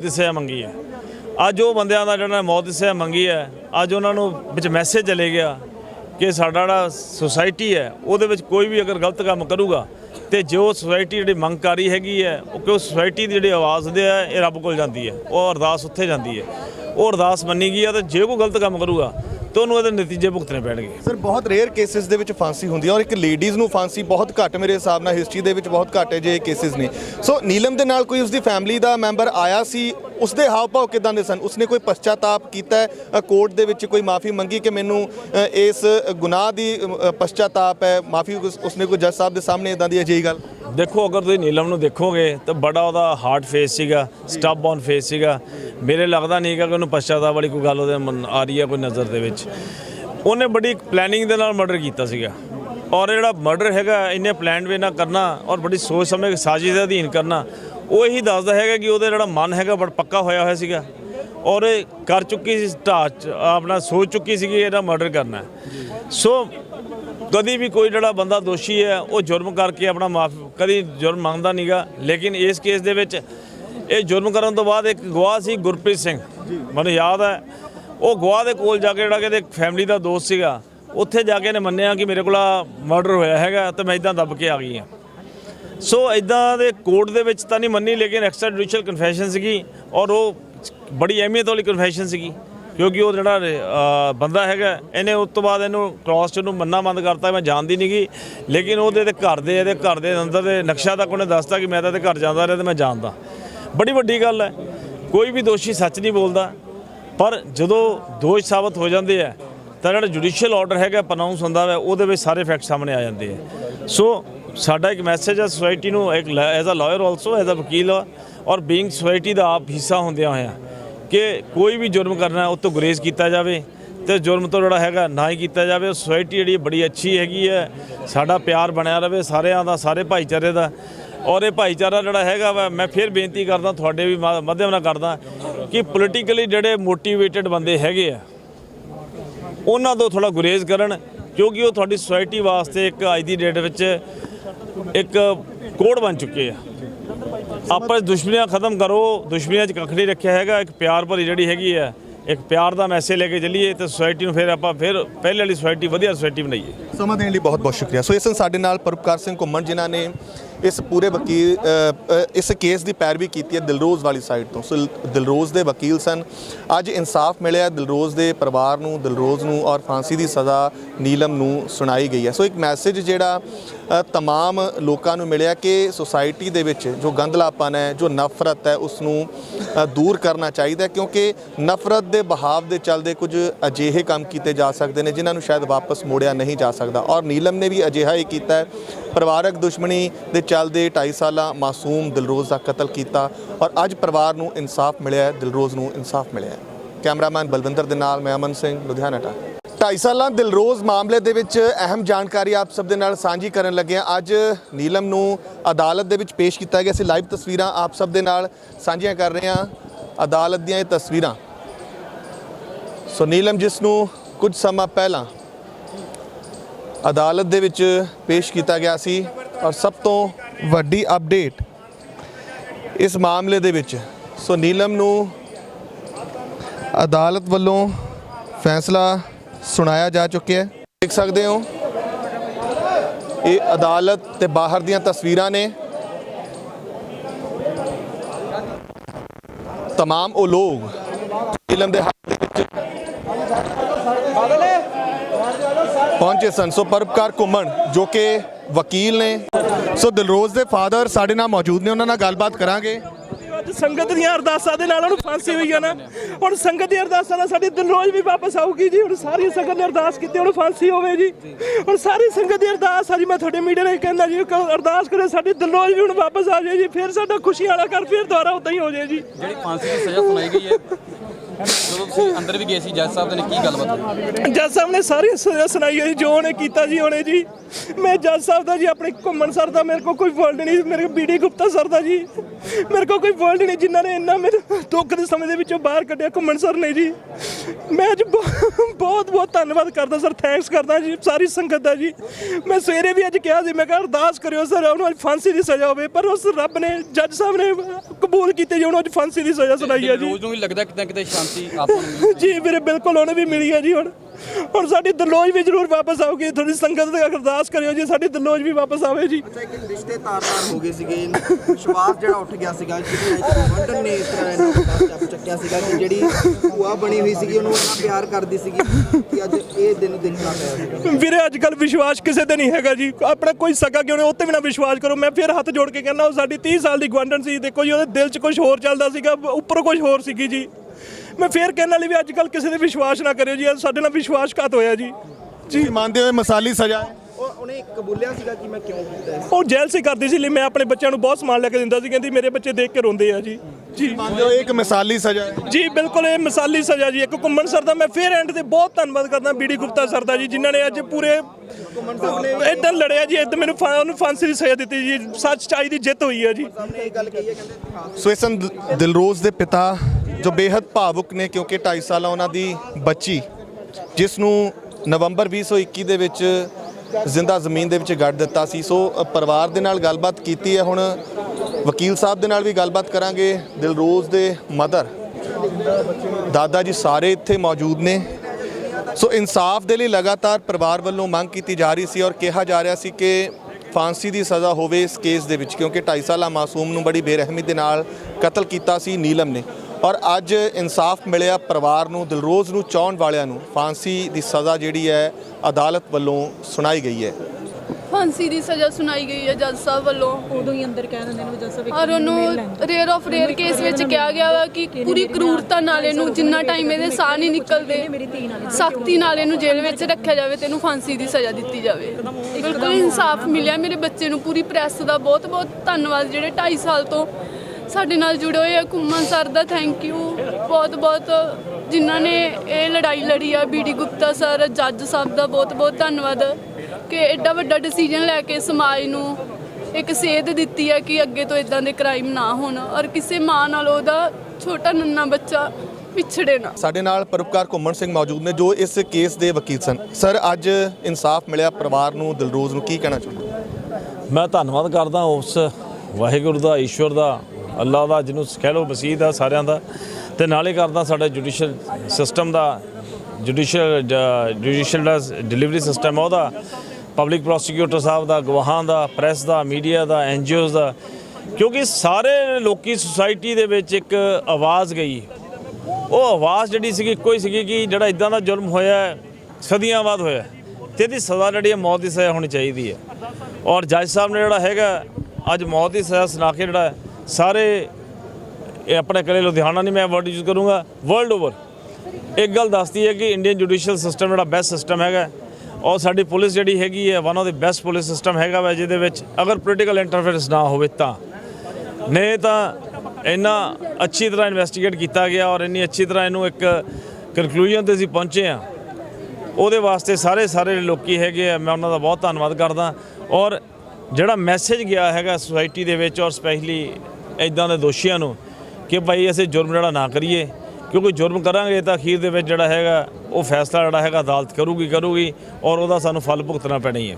ਦੀ ਸਜ਼ਾ ਮੰਗੀ ਹੈ। ਅੱਜ ਉਹ ਬੰਦਿਆਂ ਦਾ ਜਿਹੜਾ ਮੌਤ ਦੀ ਸਜ਼ਾ ਮੰਗੀ ਹੈ, ਅੱਜ ਉਹਨਾਂ ਨੂੰ ਵਿੱਚ ਮੈਸੇਜ ਚਲੇ ਗਿਆ ਕਿ ਸਾਡਾ ਜਿਹੜਾ ਸੁਸਾਇਟੀ ਹੈ, ਉਹਦੇ ਵਿੱਚ ਕੋਈ ਵੀ ਅਗਰ ਗਲਤ ਕੰਮ ਕਰੂਗਾ, ਤੇ ਜੋ ਸੁਸਾਇਟੀ ਜਿਹੜੀ ਮੰਗ ਕਰ ਰਹੀ ਹੈਗੀ ਹੈ, ਉਹ ਕਿ ਸੁਸਾਇਟੀ ਦੀ ਜਿਹੜੀ ਆਵਾਜ਼ ਦੇ ਹੈ, ਇਹ ਰੱਬ ਕੋਲ ਜਾਂਦੀ ਹੈ, ਉਹ ਅਰਦਾਸ ਉੱਥੇ ਜਾਂਦੀ ਹੈ। ਉਹ ਅਰਦਾਸ ਮੰਨੀ ਗਈ ਹੈ ਤੇ ਜੇ ਕੋਈ ਗਲਤ ਕੰਮ ਕਰੂਗਾ ਤਾਂ ਉਹਨੂੰ ਇਹਦੇ ਨਤੀਜੇ ਭੁਗਤਣੇ ਪੈਣਗੇ। ਸਰ, ਬਹੁਤ ਰੇਅਰ ਕੇਸਿਸ ਦੇ ਵਿੱਚ ਫਾਂਸੀ ਹੁੰਦੀ ਹੈ ਔਰ ਇੱਕ ਲੇਡੀਜ਼ ਨੂੰ ਫਾਂਸੀ ਬਹੁਤ ਘੱਟ ਮੇਰੇ ਹਿਸਾਬ ਨਾਲ ਹਿਸਟਰੀ ਦੇ ਵਿੱਚ ਬਹੁਤ ਘੱਟ ਹੈ ਜੇ ਕੇਸਿਸ ਨੇ। ਸੋ ਨੀਲਮ ਦੇ ਨਾਲ ਕੋਈ ਉਸਦੀ ਫੈਮਿਲੀ ਦਾ ਮੈਂਬਰ ਆਇਆ ਸੀ ਉਸਦੇ ਹਾਵ ਭਾਵ ਕਿਦਾਂ ਦੇ ਸਨ? ਉਸਨੇ ਕੋਈ ਪਛਤਾਤਾਪ ਕੀਤਾ ਕੋਰਟ ਦੇ ਵਿੱਚ ਕੋਈ ਮਾਫੀ ਮੰਗੀ ਕਿ ਮੈਨੂੰ ਇਸ ਗੁਨਾਹ ਦੀ ਅ, ਪਛਤਾਤਾਪ ਹੈ? ਮਾਫੀ ਉਸਨੇ ਕੋਈ ਜੱਜ ਸਾਹਿਬ ਦੇ ਸਾਹਮਣੇ ਇਦਾਂ ਦੀ ਅਜਿਹੀ ਗੱਲ? ਦੇਖੋ ਅਗਰ ਤੁਸੀਂ ਨੀਲਮ ਨੂੰ ਦੇਖੋਗੇ ਤਾਂ ਬੜਾ ਉਹਦਾ ਹਾਰਡ ਫੇਸ ਸੀਗਾ ਸਟੱਬ ਔਨ ਫੇਸ ਸੀਗਾ। ਮੇਰੇ ਲੱਗਦਾ ਨਹੀਂ ਹੈਗਾ ਕਿ ਉਹਨੂੰ ਪਛਤਾਵਾ ਵਾਲੀ ਕੋਈ ਗੱਲ ਉਹਦੇ ਮਨ ਆ ਰਹੀ ਹੈ ਕੋਈ ਨਜ਼ਰ ਦੇ ਵਿੱਚ। ਉਹਨੇ ਬੜੀ ਪਲੈਨਿੰਗ ਦੇ ਨਾਲ ਮਰਡਰ ਕੀਤਾ ਸੀਗਾ। ਔਰ ਜਿਹੜਾ ਮਰਡਰ ਹੈਗਾ ਇੰਨੇ ਪਲਾਨਡ ਵੇ ਨਾਲ ਕਰਨਾ ਔਰ ਬੜੀ ਸੋਚ ਸਮਝ ਕੇ ਸਾਜ਼ਿਸ਼ ਦੇ ਅਧੀਨ ਕਰਨਾ। ਉਹ ਇਹੀ ਦੱਸਦਾ ਹੈਗਾ ਕਿ ਉਹਦਾ ਜਿਹੜਾ ਮਨ ਹੈਗਾ ਬੜਾ ਪੱਕਾ ਹੋਇਆ ਹੋਇਆ ਸੀਗਾ। ਔਰ ਇਹ ਕਰ ਚੁੱਕੀ ਸੀ ਸਟਾਰਟ ਆਪਣਾ ਸੋਚ ਚੁੱਕੀ ਸੀ ਕਿ ਇਹਦਾ ਮਰਡਰ ਕਰਨਾ ਸੋ ਕਦੀ ਵੀ ਕੋਈ ਜਿਹੜਾ ਬੰਦਾ ਦੋਸ਼ੀ ਹੈ, ਉਹ ਜੁਰਮ ਕਰਕੇ ਆਪਣਾ ਮਾਫ, ਕਦੀ ਜੁਰਮ ਮੰਗਦਾ ਨਹੀਂਗਾ ਲੇਕਿਨ ਇਸ ਕੇਸ ਦੇ ਵਿੱਚ ਇਹ ਜੁਰਮ ਕਰਨ ਤੋਂ ਬਾਅਦ ਇੱਕ ਗਵਾਹ ਸੀ ਗੁਰਪ੍ਰੀਤ ਸਿੰਘ। ਮੈਨੂੰ ਯਾਦ ਹੈ, ਉਹ ਗਵਾਹ ਦੇ ਕੋਲ ਜਾ ਕੇ ਜਿਹੜਾ ਕਿ ਇਹਦੇ ਫੈਮਿਲੀ ਦਾ ਦੋਸਤ ਸੀਗਾ, ਉੱਥੇ ਜਾ ਕੇ ਇਹਨੇ ਮੰਨਿਆ ਕਿ ਮੇਰੇ ਕੋਲ ਮਰਡਰ ਹੋਇਆ ਹੈਗਾ ਤੇ ਮੈਂ ਇਦਾਂ ਦੱਬ ਕੇ ਆ ਗਈ ਹਾਂ। ਸੋ ਇਦਾਂ ਦੇ ਕੋਰਟ ਦੇ ਵਿੱਚ ਤਾਂ ਨਹੀਂ ਮੰਨੀ, ਲੇਕਿਨ ਐਕਸਟਰਾ ਜੁਡੀਸ਼ੀਅਲ ਕਨਫੈਸ਼ਨ ਸੀਗੀ ਔਰ ਉਹ ਬੜੀ ਅਹਿਮੀਅਤ ਵਾਲੀ ਕਨਫੈਸ਼ਨ ਸੀਗੀ, ਕਿਉਂਕਿ ਉਹ ਜਿਹੜਾ ਬੰਦਾ ਹੈਗਾ, ਇਹਨੇ ਉਸ ਤੋਂ ਬਾਅਦ ਇਹਨੂੰ ਕ੍ਰਾਸ ਨੂੰ ਮੰਨਾ ਮੰਦ ਕਰਤਾ, ਮੈਂ ਜਾਣਦੀ ਨਹੀਂਗੀ ਲੇਕਿਨ ਉਹਦੇ ਤੇ ਘਰ ਦੇ, ਇਹਦੇ ਘਰ ਦੇ ਅੰਦਰ ਦੇ ਨਕਸ਼ਾ ਤੱਕ ਉਹਨੇ ਦੱਸਤਾ ਕਿ ਮੈਂ ਤਾਂ ਇਹਦੇ ਘਰ ਜਾਂਦਾ ਰਿਹਾ ਤੇ ਮੈਂ ਜਾਣਦਾ। ਬੜੀ ਵੱਡੀ ਗੱਲ ਹੈ, ਕੋਈ ਵੀ ਦੋਸ਼ੀ ਸੱਚ ਨਹੀਂ ਬੋਲਦਾ, ਪਰ ਜਦੋਂ ਦੋਸ਼ ਸਾਬਤ ਹੋ ਜਾਂਦੇ ਆ, ਤਾਂ ਜਿਹੜਾ ਜੁਡੀਸ਼ੀਅਲ ਆਰਡਰ ਹੈਗਾ ਪ੍ਰਨਾਉਂਸ ਹੁੰਦਾ ਹੈ ਉਹਦੇ ਵਿੱਚ ਸਾਰੇ ਫੈਕਟ ਸਾਹਮਣੇ ਆ ਜਾਂਦੇ ਆ। ਸੋ ਸਾਡਾ ਇੱਕ ਮੈਸੇਜ ਹੈ ਸੋਸਾਇਟੀ ਨੂੰ ਇੱਕ as a lawyer also as a ਵਕੀਲ ਔਰ ਬੀਇੰਗ ਸੋਸਾਇਟੀ ਦਾ ਆਪ ਹਿੱਸਾ ਹੁੰਦਿਆਂ ਹੋਇਆਂ ਕਿ ਕੋਈ ਵੀ ਜੁਰਮ ਕਰਨਾ ਉਹ ਤੋਂ ਗੁਰੇਜ਼ ਕੀਤਾ ਜਾਵੇ ਤੇ ਜੁਰਮ ਤੋਂ ਜਿਹੜਾ ਹੈਗਾ ਨਾ ਹੀ ਕੀਤਾ ਜਾਵੇ। ਸੋਸਾਇਟੀ ਜਿਹੜੀ ਬੜੀ ਅੱਛੀ ਹੈਗੀ ਹੈ, ਸਾਡਾ ਪਿਆਰ ਬਣਿਆ ਰਵੇ ਸਾਰਿਆਂ ਦਾ, ਸਾਰੇ ਭਾਈਚਾਰੇ ਦਾ। ਔਰ ਇਹ ਭਾਈਚਾਰਾ ਜਿਹੜਾ ਹੈਗਾ ਵਾ, ਮੈਂ ਫਿਰ ਬੇਨਤੀ ਕਰਦਾ, ਤੁਹਾਡੇ ਵੀ ਮਾ- ਮਾਧਿਅਮ ਨਾਲ ਕਰਦਾ ਕਿ ਪੋਲੀਟੀਕਲੀ ਜਿਹੜੇ ਮੋਟੀਵੇਟਿਡ ਬੰਦੇ ਹੈਗੇ ਆ, ਉਹਨਾਂ ਤੋਂ ਥੋੜਾ ਗੁਰੇਜ਼ ਕਰਨ, ਕਿਉਂਕਿ ਉਹ ਤੁਹਾਡੀ ਸੋਸਾਇਟੀ ਵਾਸਤੇ ਇੱਕ ਅੱਜ ਦੀ ਡੇਟ ਵਿੱਚ ਇੱਕ ਕੋਡ ਬਣ ਚੁੱਕੇ ਆ। ਆਪਸ ਦੁਸ਼ਮਣੀਆਂ ਖਤਮ ਕਰੋ। ਦੁਸ਼ਮਣੀਆਂ 'ਚ ਕੱਖ ਨਹੀਂ ਰੱਖਿਆ ਹੈਗਾ। ਇੱਕ ਪਿਆਰ ਭਰੀ ਜਿਹੜੀ ਹੈਗੀ ਆ, ਇੱਕ ਪਿਆਰ ਦਾ ਮੈਸੇਜ ਲੈ ਕੇ ਚੱਲੀਏ ਤੇ ਸੋਸਾਇਟੀ ਨੂੰ ਫਿਰ ਆਪਾਂ ਫਿਰ ਪਹਿਲੇ ਵਾਲੀ ਸੋਸਾਇਟੀ ਵਧੀਆ ਸੋਸਾਇਟੀ ਬਣਾਈਏ। ਸਮਾਂ ਦੇਣ ਲਈ ਬਹੁਤ ਬਹੁਤ ਸ਼ੁਕਰੀਆ। ਸੋ ਇਸ ਸਨ ਸਾਡੇ ਨਾਲ ਪਰਉਪਕਾਰ ਸਿੰਘ ਘੁੰਮਣ ਜਿਨ੍ਹਾਂ ਨੇ ਇਸ ਪੂਰੇ ਵਕੀਲ ਇਸ ਕੇਸ ਦੀ ਪੈਰਵੀ ਕੀਤੀ ਹੈ ਦਿਲਰੋਜ਼ ਵਾਲੀ ਸਾਈਡ ਤੋਂ। ਸੋ ਦਿਲਰੋਜ਼ ਦੇ ਵਕੀਲ ਸਨ। ਅੱਜ ਇਨਸਾਫ ਮਿਲਿਆ ਦਿਲਰੋਜ਼ ਦੇ ਪਰਿਵਾਰ ਨੂੰ ਦਿਲਰੋਜ਼ ਨੂੰ ਔਰ ਫਾਂਸੀ ਦੀ ਸਜ਼ਾ ਨੀਲਮ ਨੂੰ ਸੁਣਾਈ ਗਈ ਹੈ। ਸੋ ਇੱਕ ਮੈਸੇਜ ਜਿਹੜਾ ਅ, ਤਮਾਮ ਲੋਕਾਂ ਨੂੰ ਮਿਲਿਆ ਕਿ ਸੁਸਾਇਟੀ ਦੇ ਵਿੱਚ ਜੋ ਗੰਦਲਾਪਨ ਹੈ ਜੋ ਨਫ਼ਰਤ ਹੈ ਉਸ ਨੂੰ ਦੂਰ ਕਰਨਾ ਚਾਹੀਦਾ ਕਿਉਂਕਿ ਨਫ਼ਰਤ ਦੇ ਬਹਾਵ ਦੇ ਚੱਲਦੇ ਕੁਝ ਅਜਿਹੇ ਕੰਮ ਕੀਤੇ ਜਾ ਸਕਦੇ ਨੇ ਜਿਨ੍ਹਾਂ ਨੂੰ ਸ਼ਾਇਦ ਵਾਪਸ ਮੋੜਿਆ ਨਹੀਂ ਜਾ ਸਕਦਾ। ਔਰ ਨੀਲਮ ਨੇ ਵੀ ਅਜਿਹਾ ਹੀ ਕੀਤਾ ਪਰਿਵਾਰਕ ਦੁਸ਼ਮਣੀ ਦੇ ਚੱਲਦੇ 2.5 ਸਾਲਾ ਮਾਸੂਮ ਦਿਲਰੋਜ਼ ਦਾ ਕਤਲ ਕੀਤਾ ਔਰ ਅੱਜ ਪਰਿਵਾਰ ਨੂੰ ਇਨਸਾਫ ਮਿਲਿਆ ਹੈ, ਦਿਲਰੋਜ਼ ਨੂੰ ਇਨਸਾਫ ਮਿਲਿਆ ਹੈ। ਕੈਮਰਾਮੈਨ ਬਲਵਿੰਦਰ ਦੇ ਨਾਲ ਮੈਂ ਅਮਨ ਸਿੰਘ, ਲੁਧਿਆਣਾ ਟਾ 2.5 ਸਾਲਾਂ ਦਿਲਰੋਜ਼ ਮਾਮਲੇ ਦੇ ਵਿੱਚ ਅਹਿਮ ਜਾਣਕਾਰੀ ਆਪ ਸਭ ਦੇ ਨਾਲ ਸਾਂਝੀ ਕਰਨ ਲੱਗੇ ਹਾਂ। ਅੱਜ ਨੀਲਮ ਨੂੰ ਅਦਾਲਤ ਦੇ ਵਿੱਚ ਪੇਸ਼ ਕੀਤਾ ਗਿਆ। ਸੀ ਲਾਈਵ ਤਸਵੀਰਾਂ ਆਪ ਸਭ ਦੇ ਨਾਲ ਸਾਂਝੀਆਂ ਕਰ ਰਹੇ ਹਾਂ। ਅਦਾਲਤ ਦੀਆਂ ਇਹ ਤਸਵੀਰਾਂ। ਸੋ ਨੀਲਮ, ਜਿਸ ਨੂੰ ਕੁਝ ਸਮਾਂ ਪਹਿਲਾਂ ਅਦਾਲਤ ਦੇ ਵਿੱਚ ਪੇਸ਼ ਕੀਤਾ ਗਿਆ ਸੀ ਔਰ ਸਭ ਤੋਂ ਵੱਡੀ ਅਪਡੇਟ ਇਸ ਮਾਮਲੇ ਦੇ ਵਿੱਚ ਸੋ ਨੀਲਮ ਨੂੰ ਅਦਾਲਤ ਵੱਲੋਂ ਫੈਸਲਾ ਸੁਣਾਇਆ ਜਾ ਚੁੱਕਿਆ ਹੈ ਦੇਖ ਸਕਦੇ ਹੋ ਇਹ ਅਦਾਲਤ ਤੇ ਬਾਹਰ ਦੀਆਂ ਤਸਵੀਰਾਂ ਨੇ तमाम ਉਹ ਲੋਕ ਨੀਲਮ ਦੇ ਹੱਕ ਦੇ ਵਿੱਚ ਪਹੁੰਚੇ ਸਨ ਸੋ ਪਰਪਕਾਰ ਘੁੰਮਣ ਜੋ ਕਿ ਵਕੀਲ ਨੇ। ਸੋ ਦਿਲਰੋਜ਼ ਦੇ ਫਾਦਰ ਸਾਡੇ ਨਾਲ ਮੌਜੂਦ ਨੇ ਉਹਨਾਂ ਨਾਲ ਗੱਲਬਾਤ ਕਰਾਂਗੇ। ਅੱਜ ਸੰਗਤ ਦੀਆਂ ਅਰਦਾਸਾਂ ਦੇ ਨਾਲ ਉਹਨੂੰ ਫਾਂਸੀ ਹੋਈ ਆ ਨਾ। ਹੁਣ ਸੰਗਤ ਦੀਆਂ ਅਰਦਾਸਾਂ ਨਾਲ ਸਾਡੀ ਦਿਲਰੋਜ਼ ਵੀ ਵਾਪਸ ਆਊਗੀ ਜੀ। ਹੁਣ ਸਾਰੀ ਸੰਗਤ ਨੇ ਅਰਦਾਸ ਕੀਤੀ ਉਹਨੂੰ ਫਾਂਸੀ ਹੋਵੇ ਜੀ। ਹੁਣ ਸਾਰੀ ਸੰਗਤ ਦੀ ਅਰਦਾਸ ਆ ਜੀ ਮੈਂ ਤੁਹਾਡੇ ਮੀਡੀਆ ਰਾਹੀਂ ਕਹਿੰਦਾ ਜੀ ਅਰਦਾਸ ਕਰੇ ਸਾਡੀ ਦਿਲਰੋਜ਼ ਵੀ ਹੁਣ ਵਾਪਸ ਆ ਜਾਏ ਜੀ। ਫਿਰ ਸਾਡਾ ਖੁਸ਼ੀਆਂ ਵਾਲਾ ਕਰ ਫਿਰ ਦੁਬਾਰਾ ਉਦਾਂ ਹੀ ਹੋ ਜਾਏ ਜੀ। ਜਿਹੜੀ ਫਾਂਸੀ ਦੀ ਸਜ਼ਾ ਸੁਣਾਈ ਗਈ ਹੈ। ਜਦੋਂ ਤੁਸੀਂ ਅੰਦਰ ਵੀ ਗਏ ਸੀ ਜੱਜ ਸਾਹਿਬ ਨੇ ਕੀ ਗੱਲਬਾਤ ਹੋਈ? ਜੱਜ ਸਾਹਿਬ ਨੇ ਸਾਰੀ ਸਜ਼ਾ ਸੁਣਾਈ ਹੈ ਜੀ, ਉਹਨੇ ਕੀਤਾ ਜੀ ਉਹਨੇ ਜੀ। ਮੈਂ ਜੱਜ ਸਾਹਿਬ ਦਾ ਜੀ ਆਪਣੇ ਘੁੰਮਣ ਸਰ ਦਾ ਮੇਰੇ ਕੋਲ ਕੋਈ ਵਰਡ ਨਹੀਂ ਮੇਰੇ ਕੋਲ ਬੀਡੀ ਗੁਪਤਾ ਸਰ ਦਾ ਜੀ। ਮੇਰੇ ਕੋਲ ਕੋਈ word ਵਰਲਡ ਨੇ ਜਿਨ੍ਹਾਂ ਨੇ ਇੰਨਾ ਮੇਰੇ ਦੁੱਖ ਦੇ ਸਮੇਂ ਦੇ ਵਿੱਚੋਂ ਬਾਹਰ ਕੱਢਿਆ ਘੁੰਮਣ ਸਰ ਨੇ ਜੀ। ਮੈਂ ਅੱਜ ਬਹੁਤ ਬਹੁਤ ਧੰਨਵਾਦ ਕਰਦਾ ਸਰ ਥੈਂਕਸ ਕਰਦਾ ਜੀ ਸਾਰੀ ਸੰਗਤ ਦਾ ਜੀ। ਮੈਂ ਸਵੇਰੇ ਵੀ ਅੱਜ ਕਿਹਾ ਸੀ ਮੈਂ ਕਿਹਾ ਅਰਦਾਸ ਕਰਿਓ ਸਰ ਉਹਨੂੰ ਅੱਜ ਫਾਂਸੀ ਦੀ ਸਜ਼ਾ ਹੋਵੇ ਪਰ ਉਸ ਰੱਬ ਨੇ ਜੱਜ ਸਾਹਿਬ ਨੇ ਕਬੂਲ ਕੀਤੇ ਜੀ ਉਹਨੂੰ ਅੱਜ ਫਾਂਸੀ ਦੀ ਸਜ਼ਾ ਸੁਣਾਈ ਹੈ ਜੀ। ਰੋਜ਼ ਨੂੰ ਵੀ ਲੱਗਦਾ ਕਿਤੇ ਕਿਤੇ ਸ਼ਾਂਤੀ ਨੂੰ। ਜੀ ਮੇਰੇ ਬਿਲਕੁਲ ਉਹਨੇ ਵੀ ਮਿਲੀ ਹੈ ਜੀ ਹੁਣ। ਹੁਣ ਸਾਡੀ ਦਲੋਜ ਵੀ ਜ਼ਰੂਰ ਵਾਪਸ ਆਊਗੀ। ਥੋੜੀ ਸੰਗਤ ਦੇ ਅਰਦਾਸ ਕਰਿਓ ਜੀ ਸਾਡੀ ਦਲੋਜ ਵੀ ਵਾਪਸ ਆਵੇ ਜੀ। ਅੱਛਾ ਇੱਕ ਰਿਸ਼ਤੇ ਤਾਰ-ਤਾਰ ਹੋ ਗਏ ਸੀਗੇ। ਵਿਸ਼ਵਾਸ ਜਿਹੜਾ ਉੱਠ ਗਿਆ ਸੀਗਾ ਜਿਹਦੇ ਵਿੱਚ ਵੰਡਨ ਨੇ ਇਸ ਤਰ੍ਹਾਂ ਇਹਨਾਂ ਦਾ ਚੱਪ ਚੱਕਿਆ ਸੀਗਾ ਕਿ ਜਿਹੜੀ ਭੂਆ ਬਣੀ ਹੋਈ ਸੀਗੀ ਉਹਨੂੰ ਇੰਨਾ ਪਿਆਰ ਕਰਦੀ ਸੀਗੀ ਕਿ ਅੱਜ ਇਹ ਦਿਨ ਦੇਖਣਾ ਪਿਆ ਸੀਗਾ ਵੀਰੇ ਅੱਜ ਕੱਲ ਵਿਸ਼ਵਾਸ ਕਿਸੇ ਤੇ ਨਹੀਂ ਹੈਗਾ ਜੀ। ਆਪਣਾ ਕੋਈ ਸਕਾ ਕਿਉਂ ਨਹੀਂ ਉੱਤੇ ਵੀ ਨਾ ਵਿਸ਼ਵਾਸ ਕਰੋ। ਮੈਂ ਫਿਰ ਹੱਥ ਜੋੜ ਕੇ ਕਹਿੰਦਾ ਉਹ ਸਾਡੀ 30 ਸਾਲ ਦੀ ਗਵਾਂਢਣ ਸੀ। ਦੇਖੋ ਜੀ ਉਹਦੇ ਦਿਲ 'ਚ ਕੁਝ ਹੋਰ ਚੱਲਦਾ ਸੀਗਾ ਉੱਪਰੋਂ ਕੁਝ ਹੋਰ ਸੀਗੀ ਜੀ। ਮੈਂ ਫਿਰ ਕਹਿਣ ਵਾਲੀ ਵੀ ਅੱਜ ਕੱਲ ਕਿਸੇ ਤੇ ਵਿਸ਼ਵਾਸ ਨਾ ਕਰਿਓ ਜੀ ਸਾਡੇ ਨਾਲ ਵਿਸ਼ਵਾਸਘਾਤ ਹੋਇਆ ਜੀ। ਜੀ ਮੰਨਦੇ ਹੋਏ ਮਸਾਲੀ ਸਜ਼ਾ ਹੈ? ਉਹ ਉਹਨੇ ਕਬੂਲਿਆ ਸੀਗਾ ਕਿ ਮੈਂ ਕਿਉਂ ਕੀਤਾ ਇਸ? ਉਹ ਜੇਲ੍ਹ ਸੀ ਕਰਦੀ ਸੀ ਲਈ ਮੈਂ ਆਪਣੇ ਬੱਚਿਆਂ ਨੂੰ ਬਹੁਤ ਸਮਾਨ ਲੈ ਕੇ ਦਿੰਦਾ ਸੀ ਕਹਿੰਦੀ ਮੇਰੇ ਬੱਚੇ ਦੇਖ ਕੇ ਰੋਂਦੇ ਆ ਜੀ। ਜੀ ਮੰਨਦੇ ਹੋ ਇਹ ਇੱਕ ਮਿਸਾਲੀ ਸਜ਼ਾ ਜੀ ਬਿਲਕੁਲ ਇਹ ਮਿਸਾਲੀ ਸਜ਼ਾ ਜੀ ਇੱਕ ਘੁੰਮਣ ਸਰ ਦਾ ਮੈਂ ਫਿਰ ਐਂਡ ਤੇ ਬਹੁਤ ਧੰਨਵਾਦ ਕਰਦਾ ਬੀਡੀ ਗੁਪਤਾ ਸਰ ਦਾ ਜੀ ਜਿਨ੍ਹਾਂ ਨੇ ਅੱਜ ਪੂਰੇ ਇਦਾਂ ਲੜਿਆ ਜੀ ਇਦਾਂ ਮੈਨੂੰ ਫਾ- ਉਹਨੂੰ ਫਾਂਸੀ ਦੀ ਸਜ਼ਾ ਦਿੱਤੀ ਜੀ ਸੱਚਾਈ ਦੀ ਜਿੱਤ ਹੋਈ ਹੈ ਜੀ। ਸਾਹਮਣੇ ਇਹ ਗੱਲ ਕਹੀ ਹੈ ਕਹਿੰਦੇ ਇਤਿਹਾਸ ਸੋ ਇਸ ਸਨ ਦਿ- ਦਿਲਰੋਜ਼ ਦੇ ਪਿਤਾ ਜੋ ਬੇहद ਭਾਵੁਕ ਨੇ, ਕਿਉਂਕਿ 2.5 ਸਾਲਾਂ ਉਹਨਾਂ ਦੀ ਬੱਚੀ ਜਿਸ ਨੂੰ ਨਵੰਬਰ 2021 ਦੇ ਵਿੱਚ ਜ਼ਿੰਦਾ ਜ਼ਮੀਨ ਦੇ ਵਿੱਚ ਗੱਡ ਦਿੱਤਾ ਸੀ। ਸੋ ਪਰਿਵਾਰ ਦੇ ਨਾਲ ਗੱਲਬਾਤ ਕੀਤੀ ਹੈ। ਹੁਣ ਵਕੀਲ ਸਾਹਿਬ ਦੇ ਨਾਲ ਵੀ ਗੱਲਬਾਤ ਕਰਾਂਗੇ। ਦਿਲਰੋਜ਼ ਦੇ ਮਦਰ, ਦਾਦਾ ਜੀ ਸਾਰੇ ਇੱਥੇ ਮੌਜੂਦ ਨੇ। ਸੋ, ਇਨਸਾਫ ਦੇ ਲਈ ਲਗਾਤਾਰ ਪਰਿਵਾਰ ਵੱਲੋਂ ਮੰਗ ਕੀਤੀ ਜਾ ਰਹੀ ਸੀ ਔਰ ਕਿਹਾ ਜਾ ਰਿਹਾ ਸੀ ਕਿ ਫਾਂਸੀ ਦੀ ਸਜ਼ਾ ਹੋਵੇ ਇਸ ਕੇਸ ਦੇ ਵਿੱਚ, ਕਿਉਂਕਿ 2.5 ਸਾਲਾ ਮਾਸੂਮ ਨੂੰ ਬੜੀ ਬੇਰਹਿਮੀ ਦੇ ਨਾਲ ਕਤਲ ਕੀਤਾ ਸੀ ਨੀਲਮ ਨੇ। ਔਰ ਅੱਜ ਇਨਸਾਫ ਮਿਲਿਆ ਪਰਿਵਾਰ ਨੂੰ ਦਿਲਰੋਜ਼ ਨੂੰ ਚਾਹਣ ਵਾਲਿਆਂ ਨੂੰ। ਫਾਂਸੀ ਦੀ ਸਜ਼ਾ ਜਿਹੜੀ ਹੈ ਅਦਾਲਤ ਵੱਲੋਂ ਸੁਣਾਈ ਗਈ ਹੈ। ਫਾਂਸੀ ਦੀ ਸਜ਼ਾ ਸੁਣਾਈ ਗਈ ਹੈ ਜੱਜ ਸਾਹਿਬ ਵੱਲੋਂ। ਉਦੋਂ ਹੀ ਅੰਦਰ ਕਹਿ ਦਿੰਦੇ ਨੇ ਜੱਜ ਸਾਹਿਬ ਔਰ ਉਹਨੂੰ। ਰੇਅਰ ਆਫ ਰੇਅਰ ਕੇਸ ਵਿੱਚ ਕਿਹਾ ਗਿਆ ਵਾ ਕਿ ਪੂਰੀ ਕਰੂਰਤਾ ਨਾਲ ਇਹਨੂੰ ਜਿੰਨਾ ਟਾਈਮ ਇਹਦੇ ਸਾਹ ਨਹੀਂ ਨਿਕਲਦੇ ਸਖਤੀ ਨਾਲ ਇਹਨੂੰ ਜੇਲ੍ਹ ਵਿੱਚ ਰੱਖਿਆ ਜਾਵੇ ਤੇ ਇਹਨੂੰ ਫਾਂਸੀ ਦੀ ਸਜ਼ਾ ਦਿੱਤੀ ਜਾਵੇ। ਬਿਲਕੁਲ ਇਨਸਾਫ ਮਿਲਿਆ ਮੇਰੇ ਬੱਚੇ ਨੂੰ ਪੂਰੀ ਪ੍ਰੈਸ ਦਾ ਬਹੁਤ ਬਹੁਤ ਧੰਨਵਾਦ। ਜਿਹੜੇ 2.5 ਸਾਲ ਤੋਂ ਸਾਡੇ ਨਾਲ ਜੁੜੇ ਹੋਏ ਆ ਕੁੰਮਨ ਸਰ ਦਾ ਥੈਂਕ ਯੂ ਬਹੁਤ ਬਹੁਤ ਜਿਨ੍ਹਾਂ ਨੇ ਇਹ ਲੜਾਈ ਲੜੀ ਆ ਬੀਡੀ ਗੁਪਤਾ ਸਰ ਜੱਜ ਸਾਹਿਬ ਦਾ ਬਹੁਤ ਬਹੁਤ ਧੰਨਵਾਦ ਕਿ ਐਡਾ ਵੱਡਾ ਡਿਸੀਜਨ ਲੈ ਕੇ ਸਮਾਜ ਨੂੰ ਇੱਕ ਸੇਧ ਦਿੱਤੀ ਹੈ ਕਿ ਅੱਗੇ ਤੋਂ ਇਦਾਂ ਦੇ ਕ੍ਰਾਈਮ ਨਾ ਹੋਣ ਔਰ ਕਿਸੇ ਮਾਂ ਨਾਲ ਉਹਦਾ ਛੋਟਾ ਨੰਨਾ ਬੱਚਾ ਵਿਛੜੇ ਨਾ। ਸਾਡੇ ਨਾਲ ਪਰਉਪਕਾਰ ਘੁੰਮਣ ਸਿੰਘ ਮੌਜੂਦ ਨੇ ਜੋ ਇਸ ਕੇਸ ਦੇ ਵਕੀਲ ਸਨ। ਸਰ ਅੱਜ ਇਨਸਾਫ ਮਿਲਿਆ ਪਰਿਵਾਰ ਨੂੰ ਦਿਲਰੋਜ਼ ਨੂੰ ਕੀ ਕਹਿਣਾ ਚਾਹੁੰਦੇ ਮੈਂ ਧੰਨਵਾਦ ਕਰਦਾ ਉਸ ਵਾਹਿਗੁਰੂ ਦਾ ਈਸ਼ਵਰ ਦਾ ਅੱਲਾ ਦਾ ਜਿਹਨੂੰ ਕਹਿ ਲਓ ਮਸੀਹ ਦਾ ਸਾਰਿਆਂ ਦਾ। ਤੇ ਨਾਲੇ ਕਰਦਾ ਸਾਡਾ ਜੁਡੀਸ਼ੀਅਲ ਸਿਸਟਮ ਦਾ ਜੁਡੀਸ਼ੀਅਲ ਜੁਡੀਸ਼ੀਅਲ ਦਾ ਡਿਲੀਵਰੀ ਸਿਸਟਮ ਆ ਉਹਦਾ। ਪਬਲਿਕ ਪ੍ਰੋਸੀਕਿਊਟਰ ਸਾਹਿਬ ਦਾ ਗਵਾਹਾਂ ਦਾ ਪ੍ਰੈਸ ਦਾ ਮੀਡੀਆ ਦਾ ਐਨਜੀਓਜ਼ ਦਾ। ਕਿਉਂਕਿ ਸਾਰੇ ਲੋਕੀ ਸੁਸਾਇਟੀ ਦੇ ਵਿੱਚ ਇੱਕ ਆਵਾਜ਼ ਗਈ। ਉਹ ਆਵਾਜ਼ ਜਿਹੜੀ ਸੀਗੀ ਇੱਕੋ ਹੀ ਸੀਗੀ ਕਿ ਜਿਹੜਾ ਇਦਾਂ ਦਾ ਜ਼ੁਲਮ ਹੋਇਆ ਸਦੀਆਂ ਬਾਅਦ ਹੋਇਆ ਹੈ, ਤੇ ਇਹਦੀ ਸਜ਼ਾ ਜਿਹੜੀ ਹੈ ਮੌਤ ਦੀ ਸਜ਼ਾ ਹੋਣੀ ਚਾਹੀਦੀ ਹੈ। ਔਰ ਜੱਜ ਸਾਹਿਬ ਨੇ ਜਿਹੜਾ ਹੈਗਾ ਅੱਜ ਮੌਤ ਦੀ ਸਜ਼ਾ ਸੁਣਾ ਕੇ ਜਿਹੜਾ ਸਾਰੇ, ਇਹ ਆਪਣੇ ਇਕੱਲੇ ਲੁਧਿਆਣਾ ਨਹੀਂ, ਮੈਂ ਵਰਡ ਯੂਜ਼ ਕਰੂੰਗਾ। ਵਰਲਡ ਓਵਰ ਇੱਕ ਗੱਲ ਦੱਸਦੀ ਹੈ ਕਿ ਇੰਡੀਅਨ ਜੁਡੀਸ਼ੀਅਲ ਸਿਸਟਮ ਜਿਹੜਾ ਬੈਸਟ ਸਿਸਟਮ ਹੈਗਾ, ਔਰ ਸਾਡੀ ਪੁਲਿਸ ਜਿਹੜੀ ਹੈਗੀ ਹੈ one of the best police system ਹੈਗਾ ਵਾ, ਜਿਹਦੇ ਵਿੱਚ ਅਗਰ ਪੋਲੀਟੀਕਲ ਇੰਟਰਫੇਰੈਂਸ ਨਾ ਹੋਵੇ ਤਾਂ। ਨੇ ਤਾਂ ਇੰਨਾ ਅੱਛੀ ਤਰ੍ਹਾਂ ਇਨਵੈਸਟੀਗੇਟ ਕੀਤਾ ਗਿਆ ਔਰ ਇੰਨੀ ਅੱਛੀ ਤਰ੍ਹਾਂ ਇਹਨੂੰ ਇੱਕ ਕਨਕਲੂਜਨ ਤੇ ਅਸੀਂ ਪਹੁੰਚੇ ਆ ਉਹਦੇ ਵਾਸਤੇ ਸਾਰੇ ਸਾਰੇ ਲੋਕੀ ਹੈਗੇ ਆ, ਮੈਂ ਉਹਨਾਂ ਦਾ ਬਹੁਤ ਧੰਨਵਾਦ ਕਰਦਾ। ਔਰ ਜਿਹੜਾ ਮੈਸੇਜ ਗਿਆ ਹੈਗਾ ਸੁਸਾਇਟੀ ਦੇ ਵਿੱਚ, ਔਰ ਸਪੈਸ਼ਲੀ ਇਦਾਂ ਦੇ ਦੋਸ਼ੀਆਂ ਨੂੰ ਕਿ ਭਾਈ ਅਸੀਂ ਜੁਰਮ ਜਿਹੜਾ ਨਾ ਕਰੀਏ ਕਿਉਂਕਿ ਜੁਰਮ ਕਰਾਂਗੇ ਤਾਂ ਅਖੀਰ ਦੇ ਵਿੱਚ ਜਿਹੜਾ ਹੈਗਾ ਉਹ ਫੈਸਲਾ ਜਿਹੜਾ ਹੈਗਾ ਅਦਾਲਤ ਕਰੂਗੀ ਕਰੂਗੀ ਔਰ ਉਹਦਾ ਸਾਨੂੰ ਫਲ ਭੁਗਤਣਾ ਪੈਣੀ ਹੈ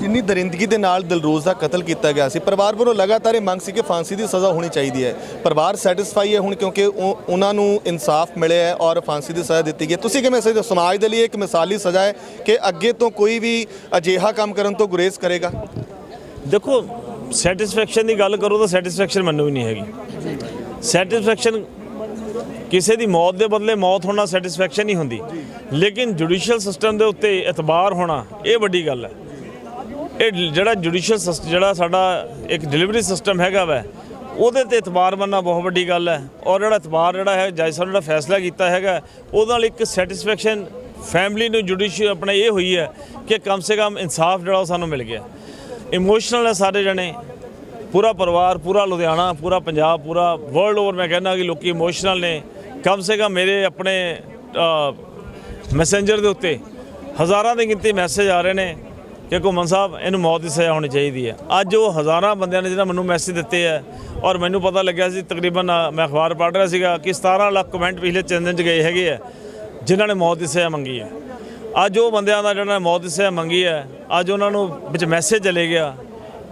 ਜਿੰਨੀ ਦਰਿੰਦਗੀ ਦੇ ਨਾਲ ਦਿਲਰੋਜ਼ ਦਾ ਕਤਲ ਕੀਤਾ ਗਿਆ ਸੀ। ਪਰਿਵਾਰ ਵੱਲੋਂ ਲਗਾਤਾਰ ਇਹ ਮੰਗ ਸੀ ਕਿ ਫਾਂਸੀ ਦੀ ਸਜ਼ਾ ਹੋਣੀ ਚਾਹੀਦੀ ਹੈ। ਪਰਿਵਾਰ ਸੈਟੀਸਫਾਈ ਹੈ ਹੁਣ ਕਿਉਂਕਿ ਉਹ- ਉਹਨਾਂ ਨੂੰ ਇਨਸਾਫ ਮਿਲਿਆ ਹੈ ਔਰ ਫਾਂਸੀ ਦੀ ਸਜ਼ਾ ਦਿੱਤੀ ਗਈ। ਤੁਸੀਂ ਕਿਵੇਂ ਸਮਝਦੇ ਸਮਾਜ ਦੇ ਲਈ ਇੱਕ ਮਿਸਾਲੀ ਸਜ਼ਾ ਹੈ ਕਿ ਅੱਗੇ ਤੋਂ ਕੋਈ ਵੀ ਅਜਿਹਾ ਕੰਮ ਕਰਨ ਤੋਂ ਗੁਰੇਜ਼ ਕਰੇਗਾ? ਦੇਖੋ ਸੈਟੀਸਫੈਕਸ਼ਨ ਦੀ ਗੱਲ ਕਰੋ ਤਾਂ ਸੈਟੀਸਫੈਕਸ਼ਨ ਮੈਨੂੰ ਵੀ ਨਹੀਂ ਹੈਗੀ। ਸੈਟੀਸਫੈਕਸ਼ਨ ਕਿਸੇ ਦੀ ਮੌਤ ਦੇ ਬਦਲੇ ਮੌਤ ਹੋਣਾ ਸੈਟੀਸਫੈਕਸ਼ਨ ਨਹੀਂ ਹੁੰਦੀ। ਲੇਕਿਨ ਜੁਡੀਸ਼ੀਅਲ ਸਿਸਟਮ ਦੇ ਉੱਤੇ ਇਤਬਾਰ ਹੋਣਾ ਇਹ ਵੱਡੀ ਗੱਲ ਹੈ। ਇਹ ਜਿਹੜਾ ਜੁਡੀਸ਼ੀਅਲ ਜਿਹੜਾ ਸਾਡਾ ਇੱਕ ਡਿਲੀਵਰੀ ਸਿਸਟਮ ਹੈਗਾ ਵੈ, ਉਹਦੇ ਤੇ ਇਤਬਾਰ ਮੰਨਣਾ ਬਹੁਤ ਵੱਡੀ ਗੱਲ ਹੈ। ਔਰ ਜਿਹੜਾ ਇਤਬਾਰ ਜਿਹੜਾ ਹੈ, ਜੱਜ ਸਾਹਿਬ ਜਿਹੜਾ ਫੈਸਲਾ ਕੀਤਾ ਹੈਗਾ, ਉਹਦੇ ਨਾਲ ਇੱਕ ਸੈਟੀਸਫੈਕਸ਼ਨ, ਫੈਮਿਲੀ ਨੂੰ ਜੁਡੀਸ਼ੀਅਲ ਆਪਣਾ ਇਹ ਹੋਈ ਹੈ ਕਿ ਕਮ ਸੇ ਕਮ ਇਨਸਾਫ ਜਿਹੜਾ ਉਹ ਸਾਨੂੰ ਮਿਲ ਗਿਆ। ਇਮੋਸ਼ਨਲ ਹੈ ਸਾਰੇ ਜਣੇ। ਪੂਰਾ ਪਰਿਵਾਰ, ਪੂਰਾ ਲੁਧਿਆਣਾ, ਪੂਰਾ ਪੰਜਾਬ, ਪੂਰਾ ਵਰਲਡ ਓਵਰ ਮੈਂ ਕਹਿੰਦਾ ਕਿ ਲੋਕੀ ਇਮੋਸ਼ਨਲ ਨੇ। ਕਮ ਸੇ ਕਮ ਮੇਰੇ ਆਪਣੇ ਮੈਸੇਂਜਰ ਦੇ ਉੱਤੇ ਹਜ਼ਾਰਾਂ ਦੀ ਗਿਣਤੀ ਮੈਸੇਜ ਆ ਰਹੇ ਨੇ ਕਿ ਘੁੰਮਣ ਸਾਹਿਬ, ਇਹਨੂੰ ਮੌਤ ਦੀ ਸਜ਼ਾ ਹੋਣੀ ਚਾਹੀਦੀ ਹੈ। ਅੱਜ ਉਹ ਹਜ਼ਾਰਾਂ ਬੰਦਿਆਂ ਨੇ ਜਿਹੜਾ ਮੈਨੂੰ ਮੈਸੇਜ ਦਿੱਤੇ ਹੈ ਔਰ ਮੈਨੂੰ ਪਤਾ ਲੱਗਿਆ ਸੀ ਤਕਰੀਬਨ ਮੈਂ ਅਖਬਾਰ ਪੜ੍ਹ ਰਿਹਾ ਸੀਗਾ ਕਿ 17 ਲੱਖ ਕਮੈਂਟ ਪਿਛਲੇ ਤਿੰਨ ਚ ਗਏ ਹੈਗੇ ਆ ਜਿਨ੍ਹਾਂ ਨੇ ਮੌਤ ਦੀ ਸਜ਼ਾ ਮੰਗੀ ਹੈ। ਅੱਜ ਉਹ ਬੰਦਿਆਂ ਦਾ ਜਿਹੜਾ ਮੌਤ ਦੀ ਮੰਗੀ ਹੈ, ਅੱਜ ਉਹਨਾਂ ਨੂੰ ਵਿੱਚ ਮੈਸੇਜ ਚਲੇ ਗਿਆ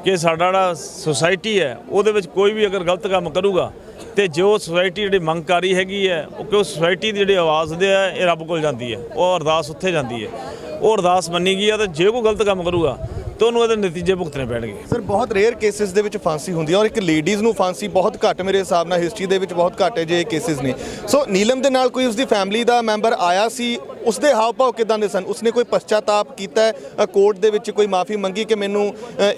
ਕਿ ਸਾਡਾ ਜਿਹੜਾ ਸੁਸਾਇਟੀ ਹੈ, ਉਹਦੇ ਵਿੱਚ ਕੋਈ ਵੀ ਅਗਰ ਗਲਤ ਕੰਮ ਕਰੂਗਾ, ਤੇ ਜੋ ਸੁਸਾਇਟੀ ਜਿਹੜੀ ਮੰਗ ਕਰ ਰਹੀ ਹੈਗੀ ਹੈ, ਉਹ ਕਿ ਸੁਸਾਇਟੀ ਦੀ ਜਿਹੜੀ ਆਵਾਜ਼ ਦੇ ਹੈ ਇਹ ਰੱਬ ਕੋਲ ਜਾਂਦੀ ਹੈ, ਉਹ ਅਰਦਾਸ ਉੱਥੇ ਜਾਂਦੀ ਹੈ। ਉਹ ਅਰਦਾਸ ਮੰਨੀ ਗਈ ਹੈ ਤੇ ਜੇ ਕੋਈ ਗਲਤ ਕੰਮ ਕਰੂਗਾ ਤਾਂ ਉਹਨੂੰ ਇਹਦੇ ਨਤੀਜੇ ਭੁਗਤਣੇ ਪੈਣਗੇ। ਸਰ ਬਹੁਤ ਰੇਅਰ ਕੇਸਿਸ ਦੇ ਵਿੱਚ ਫਾਂਸੀ ਹੁੰਦੀ ਹੈ ਔਰ ਇੱਕ ਲੇਡੀਜ਼ ਨੂੰ ਫਾਂਸੀ ਬਹੁਤ ਘੱਟ ਮੇਰੇ ਹਿਸਾਬ ਨਾਲ ਹਿਸਟਰੀ ਦੇ ਵਿੱਚ ਬਹੁਤ ਘੱਟ ਹੈ ਜੇ ਕੇਸਿਸ ਨੇ। ਸੋ ਨੀਲਮ ਦੇ ਨਾਲ ਕੋਈ ਉਸਦੀ ਫੈਮਿਲੀ ਦਾ ਮੈਂਬਰ ਆਇਆ ਸੀ ਉਸਦੇ ਹਾਵ ਭਾਵ ਕਿਦਾਂ ਦੇ ਸਨ? ਉਸਨੇ ਕੋਈ ਪਛਤਾਤਾਪ ਕੀਤਾ ਹੈ? ਕੋਰਟ ਦੇ ਵਿੱਚ ਕੋਈ ਮਾਫੀ ਮੰਗੀ ਕਿ ਮੈਨੂੰ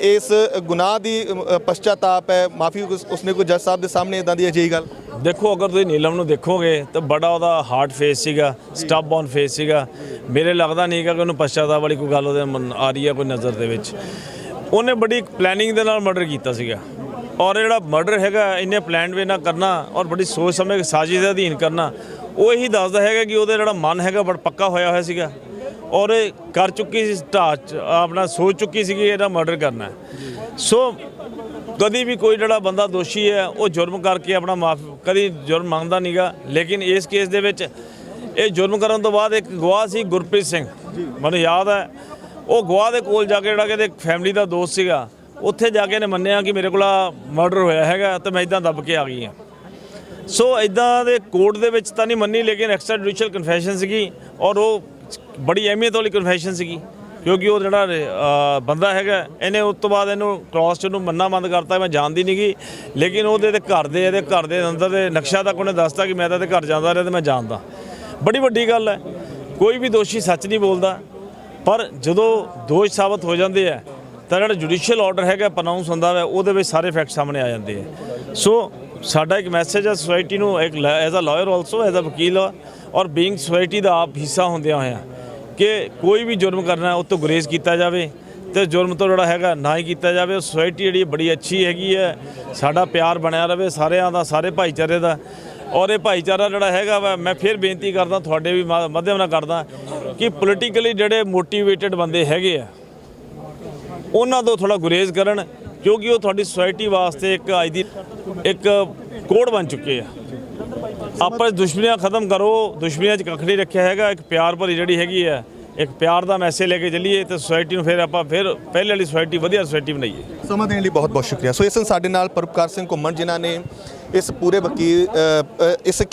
ਇਸ ਗੁਨਾਹ ਦੀ ਅ, ਪਛਤਾਤਾਪ ਹੈ? ਮਾਫੀ ਉਸਨੇ ਕੋਈ ਜੱਜ ਸਾਹਿਬ ਦੇ ਸਾਹਮਣੇ ਇਦਾਂ ਦੀ ਅਜਿਹੀ ਗੱਲ? ਦੇਖੋ, ਅਗਰ ਤੁਸੀਂ ਨੀਲਮ ਨੂੰ ਦੇਖੋਗੇ ਤਾਂ ਬੜਾ ਉਹਦਾ ਹਾਰਡ ਫੇਸ ਸੀਗਾ ਸਟੱਬ ਔਨ ਫੇਸ ਸੀਗਾ। ਮੇਰੇ ਲੱਗਦਾ ਨਹੀਂ ਹੈਗਾ ਕਿ ਉਹਨੂੰ ਪਛਤਾਵਾ ਵਾਲੀ ਕੋਈ ਗੱਲ ਉਹਦੇ ਮਨ ਆ ਰਹੀ ਹੈ ਕੋਈ ਨਜ਼ਰ ਦੇ ਵਿੱਚ। ਉਹਨੇ ਬੜੀ ਪਲੈਨਿੰਗ ਦੇ ਨਾਲ ਮਰਡਰ ਕੀਤਾ ਸੀਗਾ। ਔਰ ਇਹ ਜਿਹੜਾ ਮਰਡਰ ਹੈਗਾ, ਇੰਨੇ ਪਲਾਨਡ ਵੇ ਨਾਲ ਕਰਨਾ ਔਰ ਬੜੀ ਸੋਚ ਸਮਝ ਕੇ ਸਾਜ਼ਿਸ਼ ਦੇ ਅਧੀਨ ਕਰਨਾ, ਉਹ ਇਹੀ ਦੱਸਦਾ ਹੈਗਾ ਕਿ ਉਹਦਾ ਜਿਹੜਾ ਮਨ ਹੈਗਾ ਬੜਾ ਪੱਕਾ ਹੋਇਆ ਹੋਇਆ ਸੀਗਾ। ਔਰ ਇਹ ਕਰ ਚੁੱਕੀ ਸੀ ਢਾਚ ਆਪਣਾ ਸੋਚ ਚੁੱਕੀ ਸੀ ਕਿ ਇਹਦਾ ਮਰਡਰ ਕਰਨਾ। ਸੋ ਕਦੀ ਵੀ ਕੋਈ ਜਿਹੜਾ ਬੰਦਾ ਦੋਸ਼ੀ ਹੈ, ਉਹ ਜੁਰਮ ਕਰਕੇ ਆਪਣਾ ਮਾਫ, ਕਦੀ ਜੁਰਮ ਮੰਗਦਾ ਨਹੀਂਗਾ ਲੇਕਿਨ ਇਸ ਕੇਸ ਦੇ ਵਿੱਚ ਇਹ ਜੁਰਮ ਕਰਨ ਤੋਂ ਬਾਅਦ ਇੱਕ ਗਵਾਹ ਸੀ ਗੁਰਪ੍ਰੀਤ ਸਿੰਘ। ਮੈਨੂੰ ਯਾਦ ਹੈ, ਉਹ ਗਵਾਹ ਦੇ ਕੋਲ ਜਾ ਕੇ ਜਿਹੜਾ ਕਿ ਇੱਕ ਫੈਮਿਲੀ ਦਾ ਦੋਸਤ ਸੀਗਾ, ਉੱਥੇ ਜਾ ਕੇ ਇਹਨੇ ਮੰਨਿਆ ਕਿ ਮੇਰੇ ਕੋਲ ਮਰਡਰ ਹੋਇਆ ਹੈਗਾ ਤੇ ਮੈਂ ਇਦਾਂ ਦੱਬ ਕੇ ਆ ਗਈ ਹਾਂ। ਸੋ ਇਦਾਂ ਦੇ ਕੋਰਟ ਦੇ ਵਿੱਚ ਤਾਂ ਨਹੀਂ ਮੰਨੀ, ਲੇਕਿਨ ਐਕਸਟਰਾ ਜੁਡੀਸ਼ੀਅਲ ਕਨਫੈਸ਼ਨ ਸੀਗੀ ਔਰ ਉਹ ਬੜੀ ਅਹਿਮੀਅਤ ਵਾਲੀ ਕਨਫੈਸ਼ਨ ਸੀਗੀ। ਕਿਉਂਕਿ ਉਹ ਜਿਹੜਾ ਬੰਦਾ ਹੈਗਾ, ਇਹਨੇ ਉਸ ਤੋਂ ਬਾਅਦ ਇਹਨੂੰ ਕ੍ਰਾਸ ਚ ਨੂੰ ਮੰਨਾ ਬੰਦ ਕਰਤਾ, ਮੈਂ ਜਾਣਦੀ ਨਹੀਂਗੀ ਲੇਕਿਨ ਉਹਦੇ ਤੇ ਘਰ ਦੇ, ਇਹਦੇ ਘਰ ਦੇ ਅੰਦਰ ਦੇ ਨਕਸ਼ਾ ਤੱਕ ਉਹਨੇ ਦੱਸਤਾ ਕਿ ਮੈਂ ਤਾਂ ਇਹਦੇ ਘਰ ਜਾਂਦਾ ਰਿਹਾ ਤੇ ਮੈਂ ਜਾਣਦਾ। ਬੜੀ ਵੱਡੀ ਗੱਲ ਹੈ। ਕੋਈ ਵੀ ਦੋਸ਼ੀ ਸੱਚ ਨਹੀਂ ਬੋਲਦਾ। ਪਰ ਜਦੋਂ ਦੋਸ਼ ਸਾਬਤ ਹੋ ਜਾਂਦੇ ਆ, ਤਾਂ ਜਿਹੜਾ ਜੁਡੀਸ਼ੀਅਲ ਆਰਡਰ ਹੈਗਾ ਪ੍ਰਨਾਉਂਸ ਹੁੰਦਾ ਹੈ ਉਹਦੇ ਵਿੱਚ ਸਾਰੇ ਫੈਕਟ ਸਾਹਮਣੇ ਆ ਜਾਂਦੇ ਆ। ਸੋ ਸਾਡਾ ਇੱਕ ਮੈਸੇਜ ਹੈ ਸੋਸਾਇਟੀ ਨੂੰ, ਇੱਕ as a lawyer also as a ਵਕੀਲ, ਔਰ ਬੀਇੰਗ ਸੋਸਾਇਟੀ ਦਾ ਆਪ ਹਿੱਸਾ ਹੁੰਦਿਆਂ ਹੋਇਆਂ। ਕਿ ਕੋਈ ਵੀ ਜੁਰਮ ਕਰਨਾ ਉਹ ਤੋਂ ਗੁਰੇਜ਼ ਕੀਤਾ ਜਾਵੇ ਤੇ ਜੁਰਮ ਤੋਂ ਜਿਹੜਾ ਹੈਗਾ ਨਾ ਹੀ ਕੀਤਾ ਜਾਵੇ। ਸੋਸਾਇਟੀ ਜਿਹੜੀ ਬੜੀ ਅੱਛੀ ਹੈਗੀ ਹੈ। ਸਾਡਾ ਪਿਆਰ ਬਣਿਆ ਰਵੇ ਸਾਰਿਆਂ ਦਾ, ਸਾਰੇ ਭਾਈਚਾਰੇ ਦਾ। ਔਰ ਇਹ ਭਾਈਚਾਰਾ ਜਿਹੜਾ ਹੈਗਾ ਵਾ, ਮੈਂ ਫਿਰ ਬੇਨਤੀ ਕਰਦਾ, ਤੁਹਾਡੇ ਵੀ ਮਾ- ਮਾਧਿਅਮ ਨਾਲ ਕਰਦਾ ਕਿ ਪੋਲੀਟੀਕਲੀ ਜਿਹੜੇ ਮੋਟੀਵੇਟਿਡ ਬੰਦੇ ਹੈਗੇ ਆ, ਉਹਨਾਂ ਤੋਂ ਥੋੜਾ ਗੁਰੇਜ਼ ਕਰਨ, ਕਿਉਂਕਿ ਉਹ ਤੁਹਾਡੀ ਸੁਸਾਇਟੀ ਵਾਸਤੇ ਇੱਕ ਅੱਜ ਦੀ ਇੱਕ ਕੋਡ ਬਣ ਚੁੱਕੇ ਆ। ਆਪਸ ਦੁਸ਼ਮਣੀਆਂ ਖਤਮ ਕਰੋ। ਦੁਸ਼ਮਣੀਆਂ 'ਚ ਕੱਖ ਨਹੀਂ ਰੱਖਿਆ ਹੈਗਾ ਇੱਕ ਪਿਆਰ ਭਰੀ ਜਿਹੜੀ ਹੈਗੀ ਹੈ ਇੱਕ ਪਿਆਰ ਦਾ ਮੈਸੇਜ ਲੈ ਕੇ ਚੱਲੀਏ ਤੇ ਸੁਸਾਇਟੀ ਨੂੰ ਫਿਰ ਆਪਾਂ ਫਿਰ ਪਹਿਲੇ ਵਾਲੀ ਸੁਸਾਇਟੀ ਵਧੀਆ ਸੁਸਾਇਟੀ ਬਣਾਈਏ। ਸਮਾਂ ਦੇਣ ਲਈ ਬਹੁਤ ਬਹੁਤ ਸ਼ੁਕਰੀਆ। ਸੋ ਇਸ ਸਨ ਸਾਡੇ ਨਾਲ ਪਰਪਕਾਰ ਸਿੰਘ ਘੁੰਮਣ ਜਿਨ੍ਹਾਂ ਨੇ ਇਸ ਪੂਰੇ ਵਕੀਲ ਅ, ਅ, ਇਸ